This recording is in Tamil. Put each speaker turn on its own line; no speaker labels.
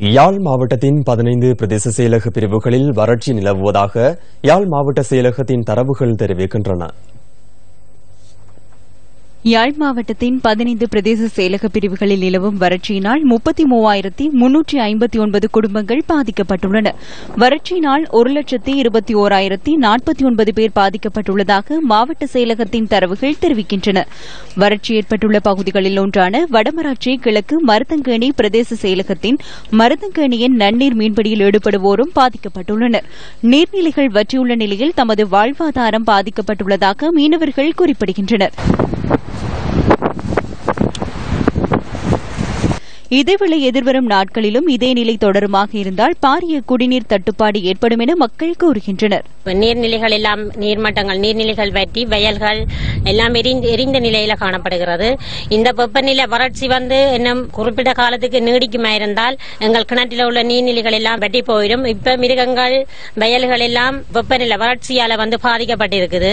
யாழ் மாவட்டத்தின் பதினைந்து பிரதேச செயலக பிரிவுகளில் வறட்சி நிலவுவதாக யாழ் மாவட்ட செயலகத்தின் தரவுகள் தெரிவிக்கின்றன.
யாழ் மாவட்டத்தின் பதினைந்து பிரதேச செயலக பிரிவுகளில் நிலவும் வறட்சியினால் முப்பத்தி மூவாயிரத்தி முன்னூற்றி ஐம்பத்தி ஒன்பது குடும்பங்கள் பாதிக்கப்பட்டுள்ளன. வறட்சியினால் ஒரு லட்சத்தி இருபத்தி ஓராயிரத்தி நாற்பத்தி ஒன்பது பேர் பாதிக்கப்பட்டுள்ளதாக மாவட்ட செயலகத்தின் தரவுகள் தெரிவிக்கின்றன. வறட்சி ஏற்பட்டுள்ள பகுதிகளில் ஒன்றான வடமராட்சி கிழக்கு மருதங்கேணி பிரதேச செயலகத்தின் மருதங்கேணியின் நன்னீர் மீன்பிடியில் ஈடுபடுவோரும் பாதிக்கப்பட்டுள்ளனர். நீர்நிலைகள் வற்றியுள்ள நிலையில் தமது வாழ்வாதாரம் பாதிக்கப்பட்டுள்ளதாக மீனவர்கள் குறிப்பிடுகின்றனர். இதேவேளை எதிர்வரும் நாட்களிலும் இதே நிலை தொடருமாக இருந்தால் பாரிய குடிநீர் தட்டுப்பாடு ஏற்படும் என மக்கள் கூறுகின்றனர்.
நீர்நிலைகள் எல்லாம் நீர்மட்டங்கள் நீர்நிலைகள் வற்றி வயல்கள் எல்லாம் எரிந்த நிலையில காணப்படுகிறது. இந்த வெப்பநிலை வறட்சி வந்து இன்னும் குறிப்பிட்ட காலத்துக்கு நீடிக்குமா இருந்தால் எங்கள் கிணற்றில் உள்ள நீர்நிலைகள் எல்லாம் வெட்டி போயிடும். இப்ப மிருகங்கள் வயல்கள் எல்லாம் வெப்பநிலை வறட்சியால வந்து பாதிக்கப்பட்டிருக்குது.